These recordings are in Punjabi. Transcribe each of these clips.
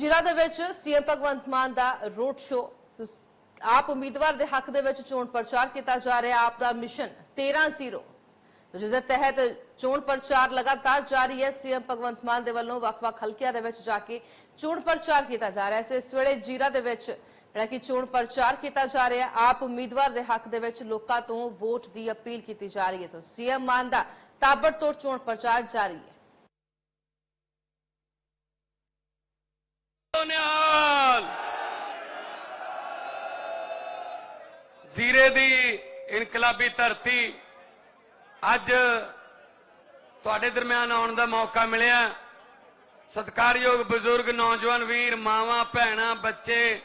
ਜ਼ਿਲ੍ਹਾ ਦੇ ਵਿੱਚ ਸੀਐਮ ਭਗਵੰਤ ਮਾਨ ਦਾ ਰੋਡ ਸ਼ੋਅ ਆਪ ਉਮੀਦਵਾਰ ਦੇ ਹੱਕ ਦੇ ਵਿੱਚ ਚੋਣ ਪ੍ਰਚਾਰ ਕੀਤਾ ਜਾ ਰਿਹਾ, ਆਪ ਦਾ ਮਿਸ਼ਨ 13-0 ਜਿਸ ਦੇ ਤਹਿਤ ਚੋਣ ਪ੍ਰਚਾਰ ਲਗਾਤਾਰ ਜਾਰੀ ਹੈ, ਸੀਐਮ ਭਗਵੰਤ ਮਾਨ ਦੇ ਵੱਲੋਂ ਵੱਖ-ਵੱਖ ਹਲਕਿਆਂ ਦੇ ਵਿੱਚ ਜਾ ਕੇ ਚੋਣ ਪ੍ਰਚਾਰ ਕੀਤਾ ਜਾ ਰਿਹਾ ਹੈ। ਇਸ ਵੇਲੇ ਜੀਰਾ ਦੇ ਵਿੱਚ ਜਿਹੜਾ ਕਿ ਚੋਣ ਪ੍ਰਚਾਰ ਕੀਤਾ ਜਾ ਰਿਹਾ ਹੈ ਆਪ ਉਮੀਦਵਾਰ ਦੇ ਹੱਕ ਦੇ ਵਿੱਚ ਲੋਕਾਂ ਤੋਂ ਵੋਟ ਦੀ ਅਪੀਲ ਕੀਤੀ ਜਾ ਰਹੀ ਹੈ। ਤਾਂ ਸੀਐਮ ਮਾਨ ਦਾ ਤਾਬੜਤੋੜ ਚੋਣ ਪ੍ਰਚਾਰ ਜਾਰੀ ਹੈ। ਨਿਹਾਲ। ਜ਼ੀਰੇ ਦੀ ਇਨਕਲਾਬੀ ਧਰਤੀ ਅੱਜ ਤੁਹਾਡੇ ਦਰਮਿਆਨ ਆਉਣ ਦਾ ਮੌਕਾ ਮਿਲਿਆ। ਸਤਿਕਾਰਯੋਗ ਬਜ਼ੁਰਗ, ਨੌਜਵਾਨ ਵੀਰ, ਮਾਵਾਂ, ਭੈਣਾਂ, ਬੱਚੇ,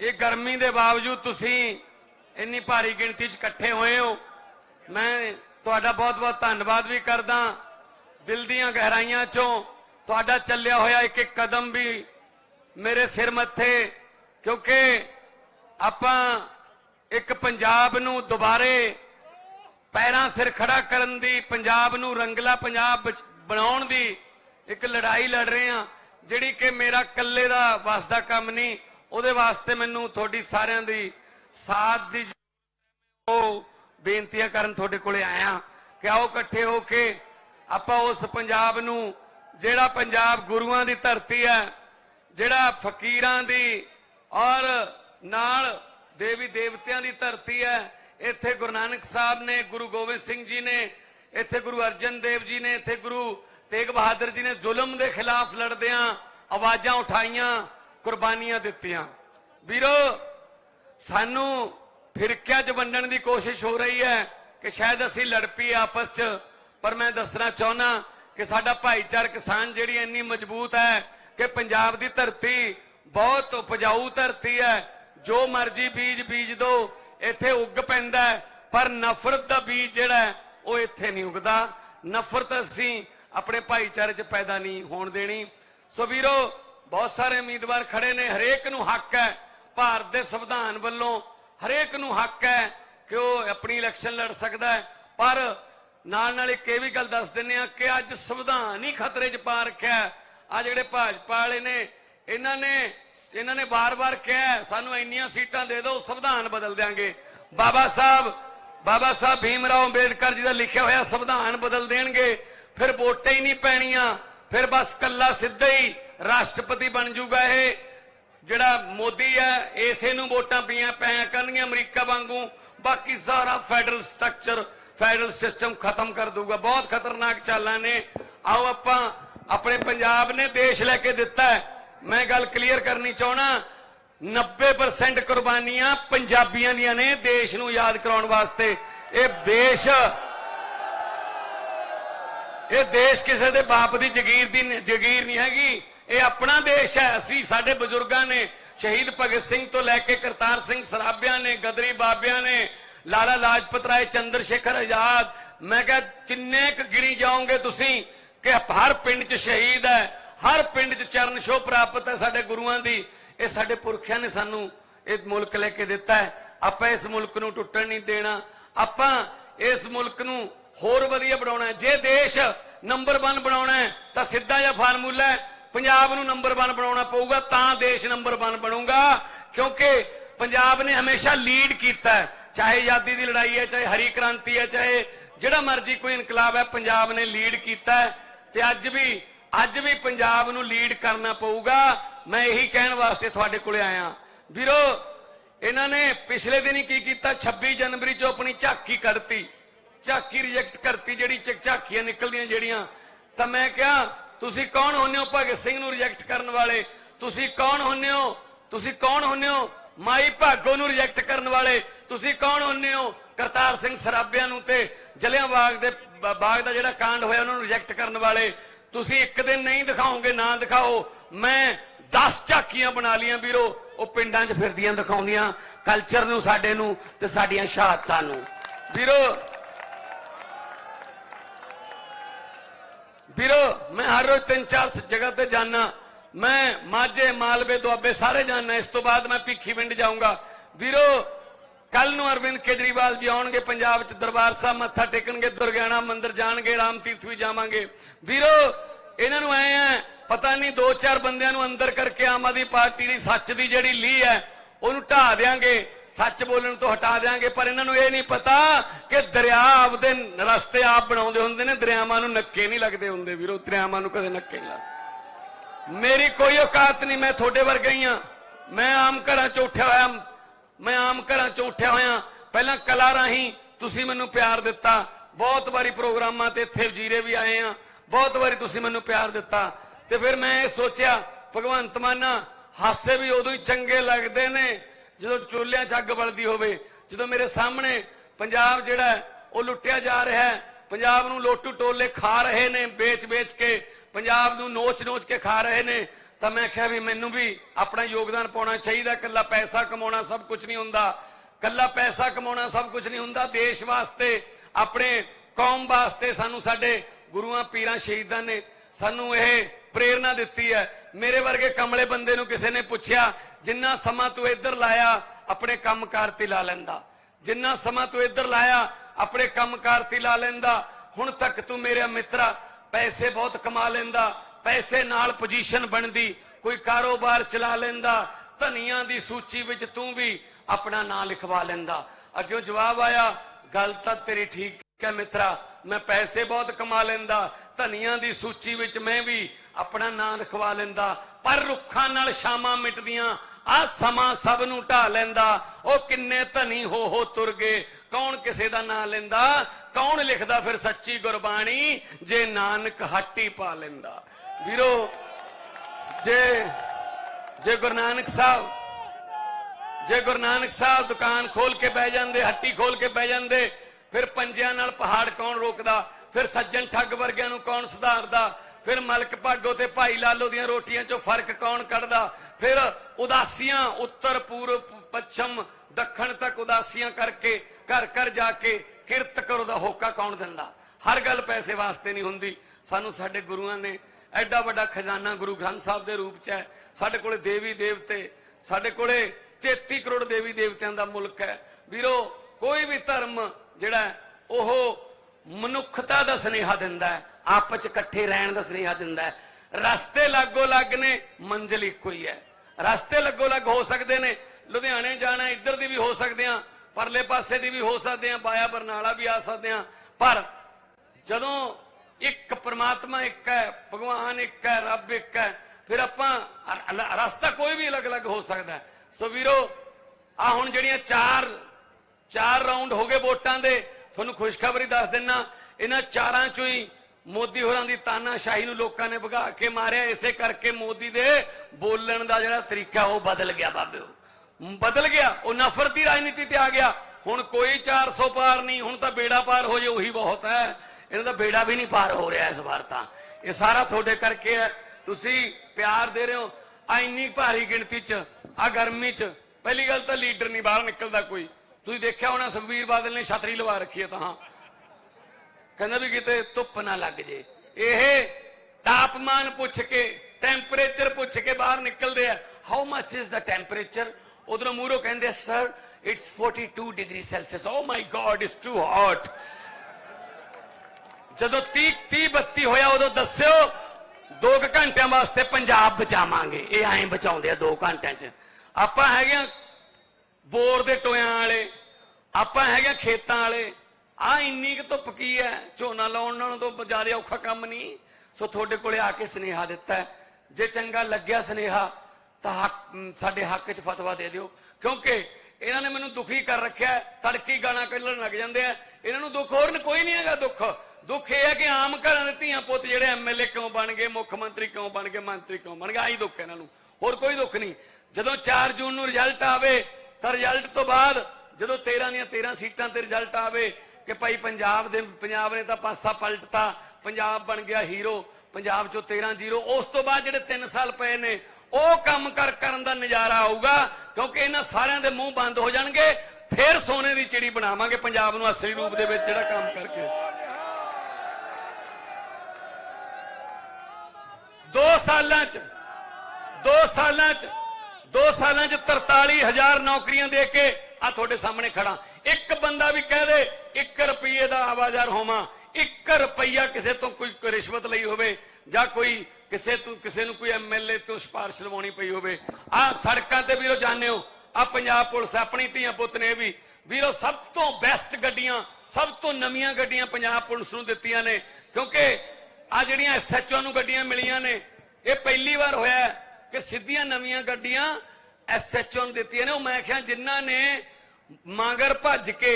ਇਹ ਗਰਮੀ ਦੇ ਬਾਵਜੂਦ ਤੁਸੀਂ ਇੰਨੀ ਭਾਰੀ ਗਿਣਤੀ 'ਚ ਇਕੱਠੇ ਹੋਏ ਹੋ। ਮੈਂ ਤੁਹਾਡਾ ਬਹੁਤ-ਬਹੁਤ ਧੰਨਵਾਦ ਵੀ ਕਰਦਾ। ਦਿਲ ਦੀਆਂ ਗਹਿਰਾਈਆਂ 'ਚੋਂ ਤੁਹਾਡਾ ਚੱਲਿਆ ਹੋਇਆ ਇੱਕ ਇੱਕ ਕਦਮ ਵੀ ਮੇਰੇ ਸਿਰ ਮੱਥੇ, ਕਿਉਂਕਿ ਆਪਾਂ ਇੱਕ ਪੰਜਾਬ ਨੂੰ ਦੁਬਾਰੇ ਪੈਰਾਂ ਸਿਰ ਖੜਾ ਕਰਨ ਦੀ, ਪੰਜਾਬ ਨੂੰ ਰੰਗਲਾ ਪੰਜਾਬ ਬਣਾਉਣ ਦੀ ਇੱਕ ਲੜਾਈ ਲੜ ਰਹੇ ਆ ਜਿਹੜੀ ਕਿ ਮੇਰਾ ਇਕੱਲੇ ਦਾ ਵਸ ਕੰਮ ਨਹੀਂ, ਉਹਦੇ ਵਾਸਤੇ ਮੈਨੂੰ ਤੁਹਾਡੀ ਸਾਰਿਆਂ ਦੀ ਸਾਥ ਦੀ ਉਹ ਬੇਨਤੀਆਂ ਕਰਨ ਤੁਹਾਡੇ ਕੋਲੇ ਆਇਆ, ਕਿ ਆਓ ਇਕੱਠੇ ਹੋ ਕੇ ਆਪਾਂ ਉਸ ਪੰਜਾਬ ਨੂੰ, ਜਿਹੜਾ ਪੰਜਾਬ ਗੁਰੂਆਂ ਦੀ ਧਰਤੀ ਹੈ ਜਿਹੜਾ ਫਕੀਰਾਂ ਦੀ ਔਰ ਨਾਲ ਦੇਵੀ ਦੇਵਤਿਆਂ ਦੀ ਧਰਤੀ ਹੈ, ਇੱਥੇ ਗੁਰੂ ਨਾਨਕ ਸਾਹਿਬ ਨੇ, ਗੁਰੂ ਗੋਬਿੰਦ ਸਿੰਘ ਜੀ ਨੇ, ਇੱਥੇ ਗੁਰੂ ਅਰਜਨ ਦੇਵ ਜੀ ਨੇ, ਇੱਥੇ ਗੁਰੂ ਤੇਗ ਬਹਾਦਰ ਜੀ ਨੇ ਜ਼ੁਲਮ ਦੇ ਖਿਲਾਫ ਲੜਦਿਆਂ ਆਵਾਜ਼ਾਂ ਉਠਾਈਆਂ, ਕੁਰਬਾਨੀਆਂ ਦਿੱਤੀਆਂ। ਵੀਰੋ, ਸਾਨੂੰ ਫਿਰਕਿਆਂ 'ਚ ਵੰਡਣ ਦੀ ਕੋਸ਼ਿਸ਼ ਹੋ ਰਹੀ ਹੈ ਕਿ ਸ਼ਾਇਦ ਅਸੀਂ ਲੜ ਪਈ ਆਪਸ 'ਚ, ਪਰ ਮੈਂ ਦੱਸਣਾ ਚਾਹੁੰਦਾ ਕਿ ਸਾਡਾ ਭਾਈਚਾਰਕ ਕਿਸਾਨ ਜਿਹੜੀ ਇੰਨੀ ਮਜ਼ਬੂਤ ਹੈ ਕਿ ਪੰਜਾਬ ਦੀ ਧਰਤੀ ਬਹੁਤ ਉਪਜਾਊ ਧਰਤੀ ਹੈ। ਜੋ ਮਰਜ਼ੀ ਬੀਜ ਬੀਜ ਦੋ, ਇੱਥੇ ਉੱਗ ਪੈਂਦਾ ਪਰ ਨਫ਼ਰਤ ਦਾ ਬੀਜ ਜਿਹੜਾ ਉਹ ਇੱਥੇ ਨਹੀਂ ਉੱਗਦਾ। ਨਫ਼ਰਤ ਅਸੀਂ ਆਪਣੇ ਭਾਈਚਾਰੇ 'ਚ ਪੈਦਾ ਨਹੀਂ ਹੋਣ ਦੇਣੀ। ਸੋ ਵੀਰੋ, ਬਹੁਤ ਸਾਰੇ ਉਮੀਦਵਾਰ ਖੜੇ ਨੇ। ਹਰੇਕ ਨੂੰ ਹੱਕ ਹੈ, ਭਾਰਤ ਦੇ ਸੰਵਿਧਾਨ ਵੱਲੋਂ ਹਰੇਕ ਨੂੰ ਹੱਕ ਹੈ ਕਿ ਉਹ ਆਪਣੀ ਇਲੈਕਸ਼ਨ ਲੜ ਸਕਦਾ ਹੈ। ਪਰ ਨਾਲ ਨਾਲ ਇੱਕ ਇਹ ਵੀ ਗੱਲ ਦੱਸ ਦਿੰਨੇ ਆ ਕਿ ਅੱਜ ਸੰਵਿਧਾਨ ਹੀ ਖਤਰੇ 'ਚ ਪਾ ਰੱਖਿਆ ਆ ਜਿਹੜੇ ਭਾਜਪਾ ਵਾਲੇ ਨੇ, ਇਹਨਾਂ ਨੇ ਇਹਨਾਂ ਨੇ ਬਾਰ-ਬਾਰ ਕਿਹਾ, ਸਾਨੂੰ ਇੰਨੀਆਂ ਸੀਟਾਂ ਦੇ ਦਿਓ, ਸੰਵਿਧਾਨ ਬਦਲ ਦਿਆਂਗੇ। ਬਾਬਾ ਸਾਹਿਬ ਬਾਬਾ ਸਾਹਿਬ ਭੀਮ ਰਾਓ ਅੰਬੇਡਕਰ ਜੀ ਦਾ ਲਿਖਿਆ ਹੋਇਆ ਸੰਵਿਧਾਨ ਬਦਲ ਦੇਣਗੇ, ਫਿਰ ਵੋਟਾਂ ਹੀ ਨਹੀਂ ਪੈਣੀਆਂ, ਫਿਰ ਬਸ ਕੱਲਾ ਸਿੱਧਾ ਹੀ ਰਾਸ਼ਟਰਪਤੀ ਬਣ ਜਾਊਗਾ ਇਹ। ਜਿਹੜਾ ਮੋਦੀ ਹੈ, ਇਸੇ ਨੂੰ ਵੋਟਾਂ ਪਈਆਂ ਪੈ ਕਰਨਗੀਆਂ ਅਮਰੀਕਾ ਵਾਂਗੂ, ਬਾਕੀ ਸਾਰਾ ਫੈਡਰਲ ਸਟਰਕਚਰ, ਫੈਡਰਲ ਸਿਸਟਮ ਖਤਮ ਕਰ ਦੂਗਾ ਬਹੁਤ ਖਤਰਨਾਕ ਚਾਲਾਂ ਨੇ। ਆਓ ਆਪਾਂ ਆਪਣੇ ਪੰਜਾਬ ਨੇ ਦੇਸ਼ ਲੈ ਕੇ ਦਿੱਤਾ ਹੈ। ਮੈਂ ਗੱਲ ਕਲੀਅਰ ਕਰਨੀ ਚਾਹਣਾ 90% ਕੁਰਬਾਨੀਆਂ ਪੰਜਾਬੀਆਂ ਦੀਆਂ ਨੇ ਦੇਸ਼ ਨੂੰ ਯਾਦ ਕਰਾਉਣ ਵਾਸਤੇ। ਇਹ ਦੇਸ਼ ਇਹ ਦੇਸ਼ ਕਿਸੇ ਦੇ ਬਾਪ ਦੀ ਜ਼ਗੀਰ ਦੀ ਜ਼ਗੀਰ ਨਹੀਂ ਹੈਗੀ। ਇਹ ਆਪਣਾ ਦੇਸ਼ ਹੈ। ਅਸੀਂ ਸਾਡੇ ਬਜ਼ੁਰਗਾਂ ਨੇ, ਸ਼ਹੀਦ ਭਗਤ ਸਿੰਘ ਤੋਂ ਲੈ ਕੇ ਕਰਤਾਰ ਸਿੰਘ ਸਰਾਭਿਆਂ ਨੇ, ਗਦਰੀ ਬਾਬਿਆਂ ਨੇ, ਲਾਲਾ ਲਾਜਪਤ ਰਾਏ, ਚੰਦਰ ਸ਼ੇਖਰ ਆਜ਼ਾਦ, ਮੈਂ ਕਿਹਾ ਕਿੰਨੇ ਕੁ ਗਿਣੀ ਜਾਓਗੇ ਤੁਸੀਂ? ਕਿ ਹਰ ਪਿੰਡ 'ਚ ਸ਼ਹੀਦ ਹੈ, ਹਰ ਪਿੰਡ 'ਚ ਚਰਨ ਛੋਹ ਪ੍ਰਾਪਤ ਹੈ ਸਾਡੇ ਗੁਰੂਆਂ ਦੀ। ਇਹ ਸਾਡੇ ਪੁਰਖਿਆਂ ਨੇ ਸਾਨੂੰ ਇਹ ਮੁਲਕ ਲੈ ਕੇ ਦਿੱਤਾ ਹੈ। ਆਪਾਂ ਇਸ ਮੁਲਕ ਨੂੰ ਟੁੱਟਣ ਨਹੀਂ ਦੇਣਾ। ਆਪਾਂ ਇਸ ਮੁਲਕ ਨੂੰ ਹੋਰ ਵਧੀਆ ਬਣਾਉਣਾ ਹੈ। ਜੇ ਦੇਸ਼ ਨੰਬਰ 1 ਬਣਾਉਣਾ ਹੈ, ਤਾਂ ਸਿੱਧਾ ਜਿਹਾ ਫਾਰਮੂਲਾ ਹੈ, ਪੰਜਾਬ ਨੂੰ ਨੰਬਰ 1 ਬਣਾਉਣਾ ਪਊਗਾ, ਤਾਂ ਦੇਸ਼ ਨੰਬਰ 1 ਬਣੂਗਾ। ਕਿਉਂਕਿ ਪੰਜਾਬ ਨੇ ਹਮੇਸ਼ਾ ਲੀਡ ਕੀਤਾ ਹੈ। ਚਾਹੇ ਆਜ਼ਾਦੀ ਦੀ ਲੜਾਈ ਹੈ, ਚਾਹੇ ਹਰੀ ਕ੍ਰਾਂਤੀ ਹੈ, ਚਾਹੇ ਜਿਹੜਾ ਮਰਜ਼ੀ ਕੋਈ ਇਨਕਲਾਬ ਹੈ, ਪੰਜਾਬ ਨੇ ਲੀਡ ਕੀਤਾ ਹੈ। ਤੇ ਅੱਜ ਵੀ ਅੱਜ ਵੀ ਪੰਜਾਬ ਨੂੰ ਲੀਡ ਕਰਨਾ ਪਊਗਾ। ਮੈਂ ਇਹੀ ਕਹਿਣ ਵਾਸਤੇ ਤੁਹਾਡੇ ਕੋਲੇ ਆਇਆ। ਵੀਰੋ, ਇਹਨਾਂ ਨੇ ਪਿਛਲੇ ਦਿਨ ਹੀ ਕੀ ਕੀਤਾ? 26 ਜਨਵਰੀ 'ਚ ਆਪਣੀ ਝਾਕੀ ਕੱਢਤੀ। ਝਾਕੀ ਰਿਜੈਕਟ ਕਰਤੀ, ਜਿਹੜੀ ਝਾਕੀਆਂ ਨਿਕਲਦੀਆਂ ਜਿਹੜੀਆਂ। ਤਾਂ ਮੈਂ ਕਿਹਾ, ਤੁਸੀਂ ਕੌਣ ਹੁੰਨੇ ਹੋ ਭਗਤ ਸਿੰਘ ਨੂੰ ਰਿਜੈਕਟ ਕਰਨ ਵਾਲੇ? ਤੁਸੀਂ ਕੌਣ ਹੁੰਨੇ ਹੋ? ਤੁਸੀਂ ਕੌਣ ਹੁੰਨੇ ਹੋ? ਮਾਈ ਭਾਗੋ ਨੂੰ ਰਿਜੈਕਟ ਕਰਨ ਵਾਲੇ? ਤੁਸੀਂ ਕੌਣ ਹੁੰਨੇ ਹੋ? ਕਰਤਾਰ ਸਿੰਘ ਸਰਾਭਿਆਂ ਨੂੰ ਤੇ ਜਲਿਆਂ ਬਾਗ ਦੇ ਬਾਗ ਦਾ ਜਿਹੜਾ ਕਾਂਡ ਹੋਇਆ ਉਹਨਾਂ ਨੂੰ ਰਿਜੈਕਟ ਕਰਨ ਵਾਲੇ, ਤੁਸੀਂ ਇੱਕ ਦਿਨ ਨਹੀਂ ਦਿਖਾਓਗੇ, ਨਾ ਦਿਖਾਓ। ਮੈਂ 10 ਝਾਕੀਆਂ ਬਣਾ ਲੀਆਂ ਵੀਰੋ, ਉਹ ਪਿੰਡਾਂ 'ਚ ਫਿਰਦੀਆਂ ਦਿਖਾਉਂਦੀਆਂ ਕਲਚਰ ਨੂੰ, ਸਾਡੇ ਨੂੰ ਤੇ ਸਾਡੀਆਂ ਸ਼ਹਾਦਤਾਂ ਨੂੰ। ਵੀਰੋ ਵੀਰੋ, ਮੈਂ ਹਰ ਰੋਜ਼ ਤਿੰਨ ਚਾਰ ਜਗ੍ਹਾ ਤੇ ਜਾਣਾ ਮੈਂ ਮਾਝੇ, ਮਾਲਵੇ, ਦੁਆਬੇ ਸਾਰੇ ਜਾਣਾ ਇਸ ਤੋਂ ਬਾਅਦ ਮੈਂ ਭਿੱਖੀਵਿੰਡ ਜਾਊਂਗਾ। ਵੀਰੋ ਕੱਲ ਨੂੰ ਅਰਵਿੰਦ ਕੇਜਰੀਵਾਲ ਜੀ ਆਉਣਗੇ ਪੰਜਾਬ 'ਚ ਦਰਬਾਰ ਸਾਹਿਬ, ਮੱਥਾ ਟੇਕਣਗੇ, ਦੁਰਗਿਆਣਾ ਮੰਦਿਰ ਜਾਣਗੇ, ਰਾਮ ਤੀਰਥ ਵੀ ਜਾਵਾਂਗੇ। ਵੀਰੋ, ਇਹਨਾਂ ਨੂੰ ਆਏ ਆ ਪਤਾ ਨਹੀਂ ਦੋ ਚਾਰ ਬੰਦਿਆਂ ਨੂੰ ਅੰਦਰ ਕਰਕੇ ਆਮ ਆਦਮੀ ਪਾਰਟੀ ਦੀ ਸੱਚ ਦੀ ਜਿਹੜੀ ਲੀਹ ਹੈ, ਉਹਨੂੰ ਢਾ ਦੇਾਂਗੇ ਸੱਚ ਬੋਲਣ ਤੋਂ ਹਟਾ ਦੇਾਂਗੇ ਪਰ ਇਹਨਾਂ ਨੂੰ ਇਹ ਨਹੀਂ ਪਤਾ ਕਿ ਦਰਿਆ ਆਪਦੇ ਰਸਤੇ ਆਪ ਬਣਾਉਂਦੇ ਹੁੰਦੇ ਨੇ, ਦਰਿਆਵਾਂ ਨੂੰ ਨੱਕੇ ਨਹੀਂ ਲੱਗਦੇ ਹੁੰਦੇ ਵੀਰੋ, ਦਰਿਆਵਾਂ ਨੂੰ ਕਦੇ ਨੱਕੇ ਨਹੀਂ ਲੱਗਦੇ। ਮੇਰੀ ਕੋਈ ਔਕਾਤ ਨਹੀਂ, ਮੈਂ ਤੁਹਾਡੇ ਵਰਗਾ ਹੀ ਆ ਮੈਂ ਆਮ ਘਰਾਂ ਚ ਉੱਠਿਆ ਹੋਇਆ ਮੈਂ ਆਮ ਘਰਾਂ ਚ ਉੱਠਿਆ ਹੋਇਆ। ਪਹਿਲਾਂ ਕਲਾ ਰਾਹੀਂ ਤੁਸੀਂ ਮੈਨੂੰ ਪਿਆਰ ਦਿੱਤਾ। ਬਹੁਤ ਵਾਰੀ ਪ੍ਰੋਗਰਾਮਾਂ ਤੇ ਇੱਥੇ ਵਜੀਰੇ ਵੀ ਆਏ ਆ। ਬਹੁਤ ਵਾਰੀ ਤੁਸੀਂ ਮੈਨੂੰ ਪਿਆਰ ਦਿੱਤਾ। ਤੇ ਫਿਰ ਮੈਂ ਸੋਚਿਆ, ਭਗਵੰਤ ਮਾਨਾ, ਹਾਸੇ ਵੀ ਉਦੋਂ ਹੀ ਚੰਗੇ ਲੱਗਦੇ ਨੇ, ਜਦੋਂ ਚੁੱਲ੍ਹਿਆਂ 'ਚ ਅੱਗ ਬਲਦੀ ਹੋਵੇ। ਜਦੋਂ ਮੇਰੇ ਸਾਹਮਣੇ ਪੰਜਾਬ ਜਿਹੜਾ ਉਹ ਲੁੱਟਿਆ ਜਾ ਰਿਹਾ ਹੈ। ਪੰਜਾਬ ਨੂੰ ਲੋਟੂ ਟੋਲੇ ਖਾ ਰਹੇ ਨੇ, ਵੇਚ-ਵੇਚ ਕੇ। ਪੰਜਾਬ ਨੂੰ ਨੋਚ-ਨੋਚ ਕੇ ਖਾ ਰਹੇ ਨੇ। ਤਾਂ ਮੈਂ ਕਿਹਾ ਵੀ ਮੈਨੂੰ ਵੀ ਆਪਣਾ ਯੋਗਦਾਨ ਪਾਉਣਾ ਚਾਹੀਦਾ ਕੱਲਾ ਪੈਸਾ ਕਮਾਉਣਾ ਸਭ ਕੁਝ ਨਹੀਂ ਹੁੰਦਾ। ਕੱਲਾ ਪੈਸਾ ਕਮਾਉਣਾ ਸਭ ਕੁਝ ਨਹੀਂ ਹੁੰਦਾ। ਦੇਸ਼ ਵਾਸਤੇ, ਆਪਣੇ ਕੌਮ ਵਾਸਤੇ ਸਾਨੂੰ ਸਾਡੇ ਗੁਰੂਆਂ, ਪੀਰਾਂ, ਸ਼ਹੀਦਾਂ ਨੇ ਸਾਨੂੰ ਇਹ ਪ੍ਰੇਰਣਾ ਦਿੱਤੀ ਹੈ। ਮੇਰੇ ਵਰਗੇ ਕਮਲੇ ਬੰਦੇ ਨੂੰ ਕਿਸੇ ਨੇ ਪੁੱਛਿਆ, ਜਿੰਨਾ ਸਮਾਂ ਤੂੰ ਇੱਧਰ ਲਾਇਆ, ਆਪਣੇ ਕੰਮਕਾਰ ਤੇ ਲਾ ਲੈਂਦਾ। ਜਿੰਨਾ ਸਮਾਂ ਤੂੰ ਇੱਧਰ ਲਾਇਆ, ਆਪਣੇ ਕੰਮਕਾਰ ਤੇ ਲਾ ਲੈਂਦਾ। ਹੁਣ ਤੱਕ ਤੂੰ ਮੇਰਾ ਮਿੱਤਰਾ ਪੈਸੇ ਬਹੁਤ ਕਮਾ ਲੈਂਦਾ। ਪੈਸੇ ਨਾਲ ਪੋਜੀਸ਼ਨ ਬਣਦੀ, ਕੋਈ ਕਾਰੋਬਾਰ ਚਲਾ ਲੈਂਦਾ, ਧਨੀਆਂ ਦੀ ਸੂਚੀ ਵਿੱਚ ਤੂੰ ਵੀ ਆਪਣਾ ਨਾਂ ਲਿਖਵਾ ਲੈਂਦਾ। ਅੱਗੇ ਜਵਾਬ ਆਇਆ, ਗੱਲ ਤਾਂ ਤੇਰੀ ਠੀਕ ਹੈ ਮਿੱਤਰਾ, ਮੈਂ ਪੈਸੇ ਬਹੁਤ ਕਮਾ ਲੈਂਦਾ, ਧਨੀਆਂ ਦੀ ਸੂਚੀ ਵਿੱਚ ਮੈਂ ਵੀ ਆਪਣਾ ਨਾਂ ਲਿਖਵਾ ਲੈਂਦਾ, ਪਰ ਰੁੱਖਾਂ ਨਾਲ ਸ਼ਾਮਾਂ ਮਿਟਦੀਆਂ ਆ ਸਮਾਂ ਸਭ ਨੂੰ ਢਾ ਲੈਂਦਾ। ਉਹ ਕਿੰਨੇ ਧਨੀ ਹੋ ਹੋ ਤੁਰ ਗਏ। ਕੌਣ ਕਿਸੇ ਦਾ ਨਾਂ ਲੈਂਦਾ? ਕੌਣ ਲਿਖਦਾ ਫਿਰ ਸੱਚੀ ਗੁਰਬਾਣੀ? ਜੇ ਨਾਨਕ ਹੱਟੀ ਪਾ ਲੈਂਦਾ। ਵੀਰੋ, ਜੇ ਜੇ ਗੁਰੂ ਨਾਨਕ ਸਾਹਿਬ, ਜੇ ਗੁਰੂ ਨਾਨਕ ਸਾਹਿਬ ਦੁਕਾਨ ਖੋਲ ਕੇ ਬਹਿ ਜਾਂਦੇ, ਹੱਟੀ ਖੋਲ ਕੇ ਬਹਿ ਜਾਂਦੇ, ਫਿਰ ਪੰਜਿਆਂ ਨਾਲ ਪਹਾੜ ਕੌਣ ਰੋਕਦਾ? ਫਿਰ ਸੱਜਣ ਠੱਗ ਵਰਗਿਆਂ ਨੂੰ ਕੌਣ ਸੁਧਾਰਦਾ? ਫਿਰ ਮਲਕ ਭਾਗੋ ਤੇ ਭਾਈ ਲਾਲੋ ਦੀਆਂ ਰੋਟੀਆਂ 'ਚੋਂ ਫ਼ਰਕ ਕੌਣ ਕੱਢਦਾ? ਫਿਰ ਉਦਾਸੀਆਂ ਉੱਤਰ ਪੂਰਬ ਪੱਛਮ ਦੱਖਣ ਤੱਕ ਉਦਾਸੀਆਂ ਕਰਕੇ ਘਰ ਘਰ ਜਾ ਕੇ ਕਿਰਤ ਕਰੋ ਦਾ ਹੋਕਾ ਕੌਣ ਦਿੰਦਾ? ਹਰ ਗੱਲ ਪੈਸੇ ਵਾਸਤੇ ਨਹੀਂ ਹੁੰਦੀ। ਸਾਨੂੰ ਸਾਡੇ ਗੁਰੂਆਂ ਨੇ ਐਡਾ ਵੱਡਾ ਖਜ਼ਾਨਾ ਗੁਰੂ ਗ੍ਰੰਥ ਸਾਹਿਬ ਦੇ ਰੂਪ 'ਚ ਹੈ। ਸਾਡੇ ਕੋਲੇ ਦੇਵੀ ਦੇਵਤੇ, ਸਾਡੇ ਕੋਲੇ 33 ਕਰੋੜ ਦੇਵੀ ਦੇਵਤਿਆਂ ਦਾ ਮੁਲਕ ਹੈ। ਵੀਰੋ, ਕੋਈ ਵੀ ਧਰਮ ਜਿਹੜਾ ਉਹ ਮਨੁੱਖਤਾ ਦਾ ਸੁਨੇਹਾ ਦਿੰਦਾ ਹੈ। ਆਪਸ ਚ ਇਕੱਠੇ ਰਹਿਣ ਦਾ ਸੁਨੇਹਾ ਦਿੰਦਾ ਹੈ। ਰਸਤੇ ਲੱਗੋ ਲੱਗ ਨੇ, ਮੰਜ਼ਿਲ ਇੱਕੋ ਹੀ ਹੈ। ਰਸਤੇ ਲੱਗੋ ਲੱਗ ਹੋ ਸਕਦੇ ਨੇ, ਲੁਧਿਆਣੇ ਜਾਣਾ, ਇੱਧਰ ਦੀ ਵੀ ਹੋ ਸਕਦੇ ਆ ਪਰਲੇ ਪਾਸੇ ਦੀ ਵੀ ਹੋ ਸਕਦੇ ਆ ਬਾਇਆ ਬਰਨਾਲਾ ਵੀ ਆ ਸਕਦੇ ਆ ਪਰ ਜਦੋਂ ਇੱਕ ਪ੍ਰਮਾਤਮਾ ਇੱਕ ਹੈ, ਭਗਵਾਨ ਇੱਕ ਹੈ, ਰੱਬ ਇੱਕ ਹੈ, ਫਿਰ ਆਪਾਂ ਰਸਤਾ ਕੋਈ ਵੀ ਅਲੱਗ-ਅਲੱਗ ਹੋ ਸਕਦਾ ਸੋ ਵੀਰੋ ਆ ਹੁਣ ਜਿਹੜੀਆਂ ਚਾਰ ਚਾਰ ਰਾਉਂਡ ਹੋ ਗਏ ਵੋਟਾਂ ਦੇ, ਤੁਹਾਨੂੰ ਖੁਸ਼ਖਬਰੀ ਦੱਸ ਦਿੰਨਾ, ਇਹਨਾਂ ਚਾਰਾਂ ਚੋਂ ਹੀ ਮੋਦੀ ਹੋਰਾਂ ਦੀ ਤਾਨਾਸ਼ਾਹੀ ਨੂੰ ਲੋਕਾਂ ਨੇ ਭਗਾ ਕੇ ਮਾਰਿਆ। ਇਸੇ ਕਰਕੇ ਮੋਦੀ ਦੇ ਬੋਲਣ ਦਾ ਜਿਹੜਾ ਤਰੀਕਾ, ਉਹ ਬਦਲ ਗਿਆ ਬਾਬਿਓ ਬਦਲ ਗਿਆ। ਉਹ ਨਫ਼ਰਤ ਦੀ ਰਾਜਨੀਤੀ ਤੇ ਆ ਗਿਆ। ਹੁਣ ਕੋਈ 400 ਪਾਰ ਨਹੀਂ। ਹੁਣ ਤਾਂ ਬੇੜਾ ਪਾਰ ਹੋ ਜੇ, ਉਹੀ ਬਹੁਤ ਹੈ। ਇਹਨਾਂ ਦਾ ਬੇੜਾ ਵੀ ਨਹੀਂ ਪਾਰ ਹੋ ਰਿਹਾ ਇਸ ਵਾਰ ਤਾਂ। ਇਹ ਸਾਰਾ ਤੁਹਾਡੇ ਕਰਕੇ ਹੈ। ਤੁਸੀਂ ਪਿਆਰ ਦੇ ਰਹੇ ਹੋ। ਆ ਇੰਨੀ ਭਾਰੀ ਗਿਣਤੀ 'ਚ ਆ ਗਰਮੀ 'ਚ। ਪਹਿਲੀ ਗੱਲ ਤਾਂ ਲੀਡਰ ਨਹੀਂ, ਬਾਹਰ ਨਿਕਲਦਾ ਕੋਈ। ਤੁਸੀਂ ਦੇਖਿਆ ਹੋਣਾ, ਸੁਖਬੀਰ ਬਾਦਲ ਨੇ ਛਤਰੀ ਲਵਾ ਰੱਖੀ ਹੈ ਤਾਂ। ਹਾਂ ਕਹਿੰਦਾ ਵੀ ਕਿਤੇ ਧੁੱਪ ਨਾ ਲੱਗ ਜੇ। ਇਹ ਤਾਪਮਾਨ ਪੁੱਛ ਕੇ ਟੈਂਪਰੇਚਰ ਪੁੱਛ ਕੇ ਬਾਹਰ ਨਿਕਲਦੇ ਆ। How much is the temperature ਉਧਰੋਂ ਮੂਰੋ ਕਹਿੰਦੇ sir it's 42 degree Celsius oh my God it's too hot ਜਦੋਂ 30 30 32 ਹੋਇਆ, ਉਦੋਂ ਦੱਸਿਓ 2 ਘੰਟਿਆਂ ਵਾਸਤੇ ਪੰਜਾਬ ਬਚਾਵਾਂਗੇ। ਇਹ ਐਂ ਬਚਾਉਂਦੇ ਆ 2 ਘੰਟਿਆਂ 'ਚ। ਆਪਾਂ ਹੈਗੇ ਆ ਬੋਰ ਦੇ ਟੋਇਆਂ ਵਾਲੇ, ਆਪਾਂ ਹੈਗੇ ਆ ਖੇਤਾਂ ਵਾਲੇ ਆ ਇੰਨੀ ਕੁ ਧੁੱਪ ਕੀ ਹੈ? ਝੋਨਾ ਲਾਉਣ ਨਾਲੋਂ ਤੋਂ ਜ਼ਿਆਦਾ ਔਖਾ ਕੰਮ ਨਹੀਂ। ਸੋ ਤੁਹਾਡੇ ਕੋਲੇ ਆ ਕੇ ਸਨੇਹਾ ਦਿੱਤਾ ਜੇ ਚੰਗਾ ਲੱਗਿਆ ਸਨੇਹਾ, ਤਾਂ ਸਾਡੇ ਹੱਕ 'ਚ ਫਤਵਾ ਦੇ ਦਿਓ। ਕਿਉਂਕਿ ਇਹਨਾਂ ਨੇ ਮੈਨੂੰ ਦੁਖੀ ਕਰ ਰੱਖਿਆ ਤੜਕੀ ਗਾਣਾ ਕੱਢਣ ਲੱਗ ਜਾਂਦੇ ਆ। ਇਹਨਾਂ ਨੂੰ ਦੁੱਖ ਹੋਰ ਕੋਈ ਨਹੀਂ ਹੈਗਾ ਦੁੱਖ। ਦੁੱਖ ਇਹ ਹੈ ਕਿ ਆਮ ਘਰਾਂ ਦੇ ਧੀਆਂ ਪੁੱਤ ਜਿਹੜੇ ਐਮਐਲਏ ਕਿਉਂ ਬਣ ਗਏ, ਮੁੱਖ ਮੰਤਰੀ ਕਿਉਂ ਬਣ ਗਏ, ਮੰਤਰੀ ਕਿਉਂ ਬਣ ਗਏ, ਆਹੀ ਦੁੱਖ ਇਹਨਾਂ ਨੂੰ। ਹੋਰ ਕੋਈ ਦੁੱਖ ਨਹੀਂ। ਜਦੋਂ 4 ਜੂਨ ਨੂੰ ਰਿਜ਼ਲਟ ਆਵੇ, ਤਾਂ ਰਿਜ਼ਲਟ ਤੋਂ ਬਾਅਦ ਜਦੋਂ 13 ਦੀਆਂ 13 ਸੀਟਾਂ ਤੇ ਰਿਜ਼ਲਟ ਆਵੇ ਕਿ ਭਾਈ ਪੰਜਾਬ ਦੇ, ਪੰਜਾਬ ਨੇ ਤਾਂ ਪਾਸਾ ਪਲਟਤਾ, ਪੰਜਾਬ ਬਣ ਗਿਆ ਹੀਰੋ, ਪੰਜਾਬ ਚੋਂ 13 ਜ਼ੀਰੋ, ਉਸ ਤੋਂ ਬਾਅਦ ਜਿਹੜੇ 3 ਸਾਲ ਪਏ ਨੇ, ਉਹ ਕੰਮ ਕਰ ਕਰਨ ਦਾ ਨਜ਼ਾਰਾ ਆਊਗਾ, ਕਿਉਂਕਿ ਇਹਨਾਂ ਸਾਰਿਆਂ ਦੇ ਮੂੰਹ ਬੰਦ ਹੋ ਜਾਣਗੇ, ਫੇਰ ਸੋਨੇ ਦੀ ਚਿੜੀ ਬਣਾਵਾਂਗੇ ਪੰਜਾਬ ਨੂੰ ਅਸਲੀ ਰੂਪ ਦੇ ਵਿੱਚ ਜਿਹੜਾ ਕੰਮ ਕਰਕੇ। ਦੋ ਸਾਲਾਂ ਚ, ਦੋ ਸਾਲਾਂ ਚ ਦੋ ਸਾਲਾਂ ਚ 43000 ਨੌਕਰੀਆਂ ਦੇ ਕੇ ਆ ਤੁਹਾਡੇ ਸਾਹਮਣੇ ਖੜਾ ਇੱਕ ਬੰਦਾ ਵੀ ਕਹਿ ਦੇ 1 ਰੁਪਏ ਦਾ ਆਵਾਜ਼ਾਰ ਹੋਵਾਂ 1 ਰੁਪਈਆ ਕਿਸੇ ਤੋਂ ਕੋਈ ਰਿਸ਼ਵਤ ਲਈ ਹੋਵੇ ਜਾਂ ਕੋਈ ਕਿਸੇ ਤੋਂ, ਕਿਸੇ ਨੂੰ ਕੋਈ ਐਮਐਲਏ ਤੋਂ ਸਿਫਾਰਿਸ਼ ਲਵਾਉਣੀ ਪਈ ਹੋਵੇ। ਆ ਸੜਕਾਂ ਤੇ ਵੀਰੋ ਜਾਣਦੇ ਹੋ ਆ ਪੰਜਾਬ ਪੁਲਿਸ, ਆਪਣੀ ਧੀਆਂ ਪੁੱਤ ਨੇ ਇਹ ਵੀ। ਵੀਰੋ ਸਭ ਤੋਂ ਬੈਸਟ ਗੱਡੀਆਂ, ਸਭ ਤੋਂ ਨਵੀਆਂ ਗੱਡੀਆਂ ਪੰਜਾਬ ਪੁਲਿਸ ਨੂੰ ਦਿੱਤੀਆਂ ਨੇ। ਕਿਉਂਕਿ ਆ ਜਿਹੜੀਆਂ ਐਸਐਚਓ ਨੂੰ ਗੱਡੀਆਂ ਮਿਲੀਆਂ ਨੇ, ਇਹ ਪਹਿਲੀ ਵਾਰ ਹੋਇਆ ਕਿ ਸਿੱਧੀਆਂ ਨਵੀਆਂ ਗੱਡੀਆਂ ਐਸਐਚਓ ਨੂੰ ਦਿੱਤੀਆਂ ਨੇ। ਉਹ ਮੈਂ ਕਿਹਾ, ਜਿਨ੍ਹਾਂ ਨੇ ਮਾਂਗਰ ਭੱਜ ਕੇ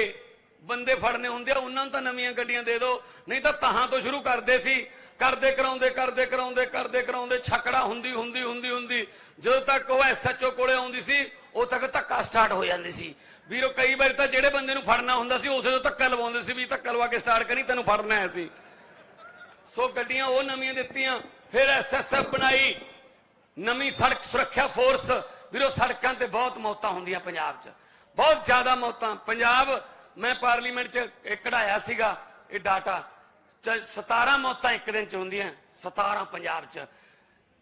ਬੰਦੇ ਫੜਨੇ ਹੁੰਦੇ ਆ, ਉਹਨਾਂ ਨੂੰ ਤਾਂ ਨਵੀਆਂ ਗੱਡੀਆਂ ਦੇ ਦਿਓ। ਨਹੀਂ ਤਾਂ ਤਹਾਂ ਤੋਂ ਸ਼ੁਰੂ ਕਰਦੇ ਸੀ। ਕਰਦੇ ਕਰਾਉਂਦੇ ਕਰਦੇ ਕਰਾਉਂਦੇ ਕਰਦੇ ਕਰਾਉਂਦੇ ਛਕੜਾ ਹੁੰਦੀ ਹੁੰਦੀ ਹੁੰਦੀ ਹੁੰਦੀ। ਜਦੋਂ ਤੱਕ ਉਹ ਐਸਐਚਓ ਕੋਲੇ ਆਉਂਦੀ ਸੀ ਉਦੋਂ ਤੱਕ ਧੱਕਾ ਸਟਾਰਟ ਹੋ ਜਾਂਦੀ ਸੀ। ਵੀਰੋ, ਕਈ ਵਾਰ ਤਾਂ ਜਿਹੜੇ ਬੰਦੇ ਨੂੰ ਫੜਨਾ ਹੁੰਦਾ ਸੀ, ਉਸੇ ਤੋਂ ਧੱਕਾ ਲਵਾਉਂਦੇ ਸੀ ਵੀ ਧੱਕਾ ਲਵਾ ਕੇ ਸਟਾਰਟ ਕਰੀ, ਤੈਨੂੰ ਫੜਨਾ ਹੈ ਸੀ ਸੋ ਗੱਡੀਆਂ ਉਹ ਨਵੀਆਂ ਦਿੱਤੀਆਂ, ਫਿਰ ਐਸਐਸਐਫ ਬਣਾਈ। ਨਵੀਂ ਸੜਕ ਸੁਰੱਖਿਆ ਫੋਰਸ। ਵੀਰੋ, ਸੜਕਾਂ ਤੇ ਬਹੁਤ ਮੌਤਾਂ ਹੁੰਦੀਆਂ ਪੰਜਾਬ 'ਚ। ਬਹੁਤ ਜ਼ਿਆਦਾ ਮੌਤਾਂ। ਪੰਜਾਬ, ਮੈਂ ਪਾਰਲੀਮੈਂਟ 'ਚ ਕਢਾਇਆ ਸੀਗਾ ਇਹ ਡਾਟਾ। 17 ਮੌਤਾਂ ਇੱਕ ਦਿਨ 'ਚ ਹੁੰਦੀਆਂ 17 ਪੰਜਾਬ 'ਚ।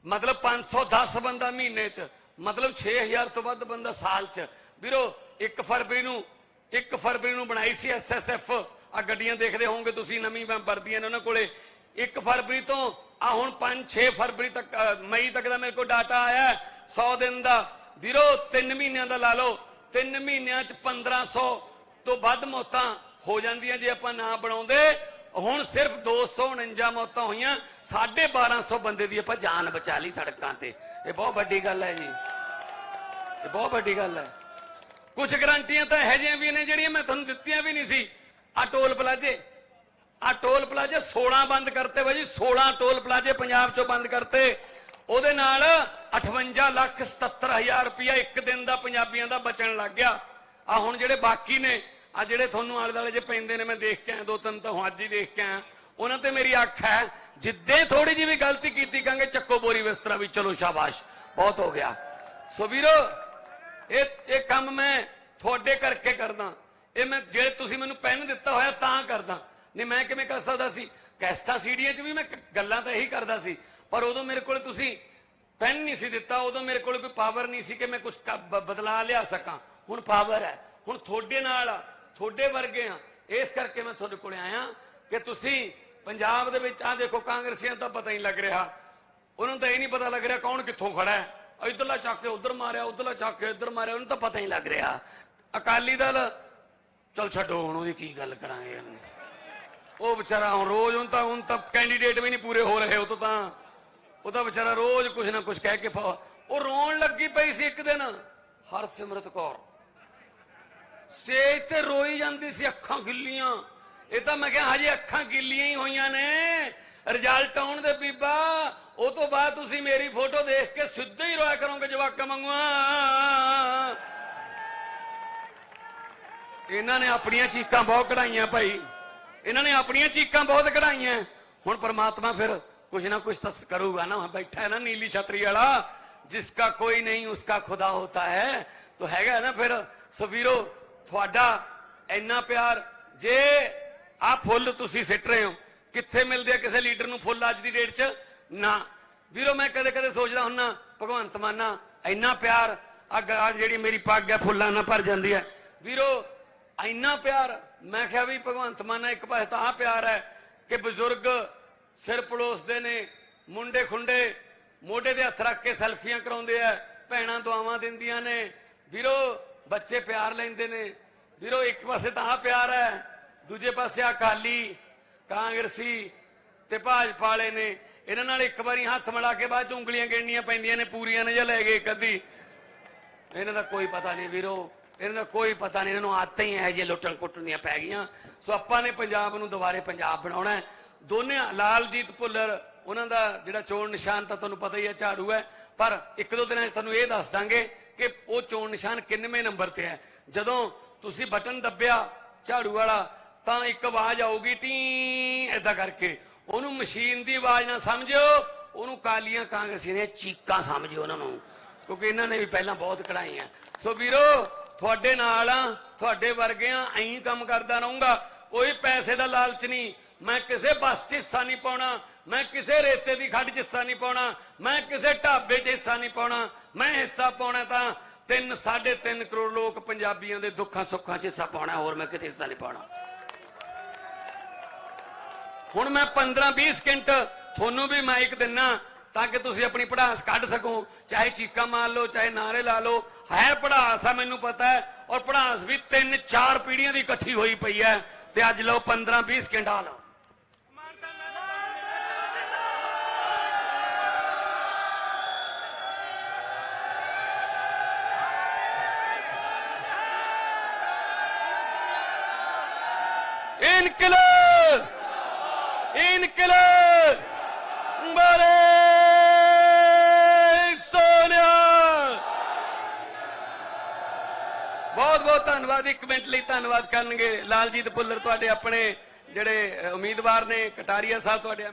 ਮਤਲਬ 510 ਬੰਦਾ ਮਹੀਨੇ 'ਚ, ਮਤਲਬ 6000 ਤੋਂ ਵੱਧ ਬੰਦਾ ਸਾਲ 'ਚ। ਵੀਰੋ 1 ਫਰਵਰੀ ਨੂੰ 1 ਫਰਵਰੀ ਨੂੰ ਬਣਾਈ ਸੀ ਐਸਐਸਐਫ ਆ ਗੱਡੀਆਂ ਦੇਖਦੇ ਹੋਵੋਗੇ ਤੁਸੀਂ, ਨਵੀਂ ਵਰਦੀਆਂ ਨੇ ਉਹਨਾਂ ਕੋਲੇ। 1 ਫਰਵਰੀ ਤੋਂ ਆ ਹੁਣ 5-6 ਫਰਵਰੀ ਤੱਕ ਮਈ ਤੱਕ ਦਾ ਮੇਰੇ ਕੋਲ ਡਾਟਾ ਆਇਆ 100 ਦਿਨ ਦਾ। ਵੀਰੋ 3 ਮਹੀਨਿਆਂ ਦਾ ਲਾ ਲਓ। 3 ਮਹੀਨਿਆਂ 'ਚ 1500 ਤੋਂ ਵੱਧ ਮੌਤਾਂ ਹੋ ਜਾਂਦੀਆਂ ਜੇ ਆਪਾਂ ਨਾ ਬਣਾਉਂਦੇ। ਹੁਣ ਸਿਰਫ 249 ਮੌਤਾਂ ਹੋਈਆਂ। 1250 ਬੰਦੇ ਦੀ ਆਪਾਂ ਜਾਨ ਬਚਾ ਲਈ ਸੜਕਾਂ ਤੇ। ਇਹ ਬਹੁਤ ਵੱਡੀ ਗੱਲ ਹੈ ਜੀ। ਇਹ ਬਹੁਤ ਵੱਡੀ ਗੱਲ ਹੈ। ਕੁਝ ਗਰੰਟੀਆਂ ਤਾਂ ਇਹੋ ਜਿਹੀਆਂ ਵੀ ਨੇ ਜਿਹੜੀਆਂ ਮੈਂ ਤੁਹਾਨੂੰ ਦਿੱਤੀਆਂ ਵੀ ਨਹੀਂ ਸੀ। ਆ ਟੋਲ ਪਲਾਜੇ ਆ ਟੋਲ ਪਲਾਜੇ 16 ਬੰਦ ਕਰਤੇ ਬਾਈ ਜੀ 16 ਟੋਲ ਪਲਾਜੇ ਪੰਜਾਬ ਚੋਂ ਬੰਦ ਕਰਤੇ। ਉਹਦੇ ਨਾਲ 58 ਲੱਖ 77 ਹਜ਼ਾਰ ਰੁਪਇਆ ਇੱਕ ਦਿਨ ਦਾ ਪੰਜਾਬੀਆਂ ਦਾ ਬਚਣ ਲੱਗ ਗਿਆ। ਆ ਹੁਣ ਜਿਹੜੇ ਬਾਕੀ ਨੇ, ਆ ਜਿਹੜੇ ਤੁਹਾਨੂੰ ਆਲੇ ਦੁਆਲੇ ਜੇ ਪੈਂਦੇ ਨੇ, ਮੈਂ ਦੇਖ ਕੇ ਆਇਆ, ਦੋ ਤਿੰਨ ਤਾਂ ਅੱਜ ਹੀ ਦੇਖ ਕੇ ਆਇਆ। ਉਹਨਾਂ ਤੇ ਮੇਰੀ ਅੱਖ ਹੈ, ਜਿੱਦੇ ਥੋੜੀ ਜਿਹੀ ਵੀ ਗਲਤੀ ਕੀਤੀ ਕਹਾਂਗੇ, ਚੱਕੋ ਬੋਰੀ ਬਿਸਤਰਾ ਵੀ, ਚਲੋ ਸ਼ਾਬਾਸ਼, ਬਹੁਤ ਹੋ ਗਿਆ। ਸੋ ਵੀਰੋ, ਇਹ ਇਹ ਕੰਮ ਮੈਂ ਤੁਹਾਡੇ ਕਰਕੇ ਕਰਦਾ। ਇਹ ਮੈਂ, ਜੇ ਤੁਸੀਂ ਮੈਨੂੰ ਪੈਨ ਦਿੱਤਾ ਹੋਇਆ ਤਾਂ ਕਰਦਾ। ਨਹੀਂ ਮੈਂ ਕਿਵੇਂ ਕਰ ਸਕਦਾ ਸੀ? ਕੈਸਟਾ ਸੀਡੀਆਂ 'ਚ ਵੀ ਮੈਂ ਗੱਲਾਂ ਤਾਂ ਇਹੀ ਕਰਦਾ ਸੀ। ਪਰ ਉਦੋਂ ਮੇਰੇ ਕੋਲ ਤੁਸੀਂ ਪੈਨ ਨਹੀਂ ਸੀ ਦਿੱਤਾ ਉਦੋਂ ਮੇਰੇ ਕੋਲ ਕੋਈ ਪਾਵਰ ਨਹੀਂ ਸੀ ਕਿ ਮੈਂ ਕੁਝ ਬਦਲਾ ਲਿਆ ਸਕਾਂ। ਹੁਣ ਪਾਵਰ ਹੈ। ਹੁਣ ਤੁਹਾਡੇ ਨਾਲ ਆ, ਤੁਹਾਡੇ ਵਰਗੇ ਆ। ਇਸ ਕਰਕੇ ਮੈਂ ਤੁਹਾਡੇ ਕੋਲ ਆਇਆ ਕਿ ਤੁਸੀਂ ਪੰਜਾਬ ਦੇ ਵਿੱਚ ਆ ਦੇਖੋ ਕਾਂਗਰਸੀਆਂ ਤਾਂ ਪਤਾ ਹੀ ਲੱਗ ਰਿਹਾ। ਉਹਨਾਂ ਨੂੰ ਤਾਂ ਇਹ ਨਹੀਂ ਪਤਾ ਲੱਗ ਰਿਹਾ ਕੌਣ ਕਿੱਥੋਂ ਖੜਾ ਹੈ। ਇਧਰਲਾ ਚੱਕ ਕੇ ਉਧਰ ਮਾਰਿਆ ਉਧਰਲਾ ਚੱਕ ਕੇ ਇੱਧਰ ਮਾਰਿਆ ਉਹਨੂੰ ਤਾਂ ਪਤਾ ਹੀ ਲੱਗ ਰਿਹਾ। ਅਕਾਲੀ ਦਲ ਚਲ ਛੱਡੋ ਹੁਣ ਉਹਦੀ ਕੀ ਗੱਲ ਕਰਾਂਗੇ। ਉਹ ਵਿਚਾਰਾ ਰੋਜ਼ ਹੁਣ ਤਾਂ ਹੁਣ ਤਾਂ ਕੈਂਡੀਡੇਟ ਵੀ ਨਹੀਂ ਪੂਰੇ ਹੋ ਰਹੇ, ਉਹ ਤੋਂ ਤਾਂ। ਉਹ ਤਾਂ ਵਿਚਾਰਾ ਰੋਜ਼ ਕੁਝ ਨਾ ਕੁਝ ਕਹਿ ਕੇ ਫਾ- ਉਹ ਰੋਣ ਲੱਗੀ ਪਈ ਸੀ ਇੱਕ ਦਿਨ। ਹਰਸਿਮਰਤ ਕੌਰ। ਸਟੇਜ ਤੇ ਰੋਈ ਜਾਂਦੀ ਸੀ ਅੱਖਾਂ ਗਿੱਲੀਆਂ। ਇਹ ਤਾਂ ਮੈਂ ਕਿਹਾ ਹਜੇ ਅੱਖਾਂ ਗਿੱਲੀਆਂ ਹੀ ਹੋਈਆਂ ਨੇ। ਰਿਜ਼ਲਟ ਆਉਣ ਦੇ ਬੀਬਾ, ਉਹ ਤੋਂ ਬਾਅਦ ਤੁਸੀਂ ਮੇਰੀ ਫੋਟੋ ਦੇਖ ਕੇ ਸਿੱਧੇ ਹੀ ਰੋਇਆ ਕਰੋਗੇ ਜਵਾਕਾਂ ਵਾਂਗੂਆਂ। ਇਹਨਾਂ ਨੇ ਆਪਣੀਆਂ ਚੀਕਾਂ ਬਹੁਤ ਕਢਾਈਆਂ ਭਾਈ। ਇਹਨਾਂ ਨੇ ਆਪਣੀਆਂ ਚੀਕਾਂ ਬਹੁਤ ਕਢਾਈਆਂ। ਹੁਣ ਪ੍ਰਮਾਤਮਾ ਫਿਰ ਕੁਛ ਨਾ ਕੁਛ ਤਾਂ ਕਰੂਗਾ ਨਾ। ਬੈਠਾ ਹੈ ਨਾ ਨੀਲੀ ਛਤਰੀ ਵਾਲਾ, ਜਿਸਕਾ ਕੋਈ ਨਹੀਂ, ਉਸਕਾ ਖੁਦਾ ਹੋਤਾ ਹੈ। ਤੋ ਹੈਗਾ ਨਾ ਫਿਰ, ਸੋ ਵੀਰੋ, ਤੁਹਾਡਾ ਇੰਨਾ ਪਿਆਰ, ਜੇ ਆ ਫੁੱਲ ਤੁਸੀਂ ਸਿੱਟ ਰਹੇ ਹੋ, ਕਿੱਥੇ ਮਿਲਦੇ ਆ ਕਿਸੇ ਲੀਡਰ ਨੂੰ ਫੁੱਲ ਅੱਜ ਦੀ ਡੇਟ 'ਚ? ਨਾ। ਵੀਰੋ, ਮੈਂ ਕਦੇ ਕਦੇ ਸੋਚਦਾ ਹੁੰਨਾ, ਭਗਵੰਤ ਮਾਨਾ ਇੰਨਾ ਪਿਆਰ, ਅੱਗ ਆ ਜਿਹੜੀ ਮੇਰੀ ਪੱਗ ਹੈ, ਫੁੱਲਾਂ ਨਾਲ ਭਰ ਜਾਂਦੀ ਹੈ। ਵੀਰੋ ਇੰਨਾ ਪਿਆਰ, ਮੈਂ ਕਿਹਾ ਵੀ ਭਗਵੰਤ ਮਾਨ ਇੱਕ ਪਾਸੇ ਤਾਂ ਆ ਪਿਆਰ ਹੈ ਕਿ ਬਜ਼ੁਰਗ ਸਿਰ ਪਲੋਸਦੇ ਨੇ, ਮੁੰਡੇ ਖੁੰਡੇ, ਮੋਢੇ ਤੇ ਹੱਥ ਰੱਖ ਕੇ ਸੈਲਫੀਆਂ ਕਰਾਉਂਦੇ ਆ, ਭੈਣਾਂ ਦੁਆਵਾਂ ਦਿੰਦੀਆਂ ਨੇ। ਵੀਰੋ, ਬੱਚੇ ਪਿਆਰ ਲੈਂਦੇ ਨੇ। ਵੀਰੋ, ਇੱਕ ਪਾਸੇ ਤਾਂ ਆ ਪਿਆਰ ਹੈ, ਦੂਜੇ ਪਾਸੇ ਅਕਾਲੀ, ਕਾਂਗਰਸੀ ਤੇ ਭਾਜਪਾ ਵਾਲੇ ਨੇ। ਇਹਨਾਂ ਨਾਲ ਇੱਕ ਵਾਰੀ ਹੱਥ ਮਿਲਾ ਕੇ ਬਾਅਦ ਚ ਉਂਗਲੀਆਂ ਗਿਣਨੀਆਂ ਪੈਂਦੀਆਂ ਨੇ, ਪੂਰੀਆਂ ਨੇ ਜਾਂ ਲੈ ਗਏ ਕਦੀ ਇਹਨਾਂ ਦਾ ਕੋਈ ਪਤਾ ਨਹੀਂ ਵੀਰੋ। ਇਹਨਾਂ ਦਾ ਕੋਈ ਪਤਾ ਨਹੀਂ, ਇਹਨਾਂ ਨੂੰ ਆਦਤਾਂ ਹੀ ਹੈ ਜੇ ਲੁੱਟਣ ਕੁੱਟਣ ਦੀਆਂ ਪੈ ਗਈਆਂ। ਸੋ ਆਪਾਂ ਨੇ ਪੰਜਾਬ ਨੂੰ ਦੁਬਾਰੇ ਪੰਜਾਬ ਬਣਾਉਣਾ ਦੋਨੇ ਲਾਲਜੀਤ ਭੁੱਲਰ, ਉਹਨਾਂ ਦਾ ਜਿਹੜਾ ਚੋਣ ਨਿਸ਼ਾਨ ਤਾਂ ਤੁਹਾਨੂੰ ਪਤਾ ਹੀ ਹੈ, ਝਾੜੂ ਹੈ। ਪਰ ਇੱਕ ਦੋ ਦਿਨਾਂ 'ਚ ਤੁਹਾਨੂੰ ਇਹ ਦੱਸ ਦਾਂਗੇ ਕਿ ਉਹ ਚੋਣ ਨਿਸ਼ਾਨ ਕਿੰਨਵੇਂ ਨੰਬਰ ਤੇ ਹੈ। ਜਦੋਂ ਤੁਸੀਂ ਬਟਨ ਦੱਬਿਆ ਝਾੜੂ ਵਾਲਾ, ਤਾਂ ਇੱਕ ਆਵਾਜ਼ ਆਊਗੀ, ਟੀ, ਏਦਾਂ ਕਰਕੇ। ਉਹਨੂੰ ਮਸ਼ੀਨ ਦੀ ਆਵਾਜ਼ ਨਾ ਸਮਝਿਓ, ਉਹਨੂੰ ਕਾਲੀਆਂ ਕਾਂਗਰਸੀ ਦੀਆਂ ਚੀਕਾਂ ਸਮਝਿਓ ਉਹਨਾਂ ਨੂੰ। ਕਿਉਂਕਿ ਇਹਨਾਂ ਨੇ ਵੀ ਪਹਿਲਾਂ ਬਹੁਤ ਕਢਾਈਆਂ। ਸੋ ਵੀਰੋ ਤੁਹਾਡੇ ਨਾਲ ਆ, ਤੁਹਾਡੇ ਵਰਗਿਆਂ ਐਂ ਕੰਮ ਕਰਦਾ ਰਹੂੰਗਾ। ਕੋਈ ਪੈਸੇ ਦਾ ਲਾਲਚ ਨਹੀਂ। ਮੈਂ ਕਿਸੇ ਬੱਸ 'ਚ ਹਿੱਸਾ ਨਹੀਂ ਪਾਉਣਾ। ਮੈਂ ਕਿਸੇ ਰੇਤੇ ਦੀ ਖੱਡ 'ਚ ਹਿੱਸਾ ਨਹੀਂ ਪਾਉਣਾ। ਮੈਂ ਕਿਸੇ ਢਾਬੇ 'ਚ ਹਿੱਸਾ ਨਹੀਂ ਪਾਉਣਾ। ਮੈਂ ਹਿੱਸਾ ਪਾਉਣਾ ਤਾਂ 3 3.5 ਕਰੋੜ ਲੋਕ ਪੰਜਾਬੀਆਂ ਦੇ ਦੁੱਖਾਂ ਸੁੱਖਾਂ 'ਚ ਹਿੱਸਾ ਪਾਉਣਾ, ਹੋਰ ਮੈਂ ਕਿਤੇ ਹਿੱਸਾ ਨਹੀਂ ਪਾਉਣਾ। ਹੁਣ ਮੈਂ 15-20 ਸਕਿੰਟ ਤੁਹਾਨੂੰ ਵੀ ਮਾਈਕ ਦਿੰਨਾ। ਤਾਂ ਕਿ ਤੁਸੀਂ ਆਪਣੀ ਪੜਾਸ ਕੱਢ ਸਕੋ। ਚਾਹੇ ਚੀਕਾਂ ਮਾਰ ਲਓ, ਚਾਹੇ ਨਾਰੇ ਲਾ ਲਓ। ਹੈ ਪੜਾਸ ਆ, ਮੈਨੂੰ ਪਤਾ ਹੈ। ਔਰ ਪੜਾਸ ਵੀ 3-4 ਪੀੜ੍ਹੀਆਂ ਦੀ ਇਕੱਠੀ ਹੋਈ ਪਈ ਹੈ। ਤੇ ਅੱਜ ਲਓ 15-20 ਸਕਿੰਟ ਆ ਲਓ। ਇਨਕਲਾਬ ਇਨਕਲਾਬ ਧੰਨਵਾਦ, ਇੱਕ ਮਿੰਟ ਲਈ ਧੰਨਵਾਦ ਕਰਨਗੇ। ਲਾਲਜੀਤ ਭੁੱਲਰ ਤੁਹਾਡੇ ਆਪਣੇ ਜਿਹੜੇ ਉਮੀਦਵਾਰ ਨੇ, ਕਟਾਰੀਆ ਸਾਹਿਬ ਤੁਹਾਡੇ